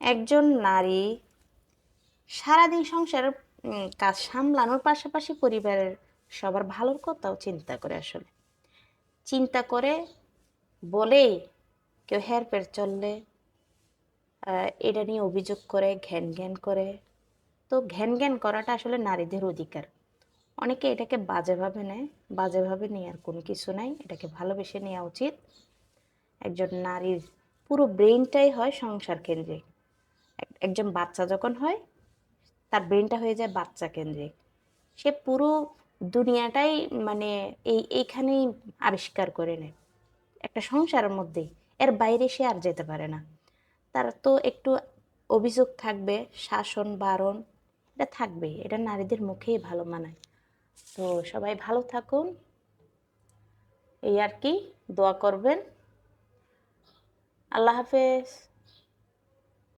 একজন নারী সারাদিন সংসারের কাজ সামলানোর পাশাপাশি পরিবারের সবার ভালোর কথাও চিন্তা করে আসলে। চিন্তা করে বলেই কেউ হেরফের চললে এটা নিয়ে অভিযোগ করে, ঘ্যান ঘ্যান করে। তো ঘ্যান ঘ্যান করাটা আসলে নারীদের অধিকার। অনেকে এটাকে বাজেভাবে নেয়, বাজেভাবে নেওয়ার কোনো কিছু নাই, এটাকে ভালোবেসে নেওয়া উচিত। একজন নারীর পুরো ব্রেনটাই হয় সংসার কেন্দ্রিক। একজন বাচ্চা যখন হয়, তার ব্রেনটা হয়ে যায় বাচ্চা কেন্দ্রিক। সে পুরো দুনিয়াটাই মানে এই, এইখানেই আবিষ্কার করে নেয়। একটা সংসারের মধ্যেই, এর বাইরে সে আর যেতে পারে না। তার তো একটু অভিযোগ থাকবে, শাসন, বারণ, এটা থাকবেই, এটা নারীদের মুখেই ভালো মানায়। তো সবাই ভালো থাকুন, এই আর কি, দোয়া করবেন। আল্লাহ হাফেজ।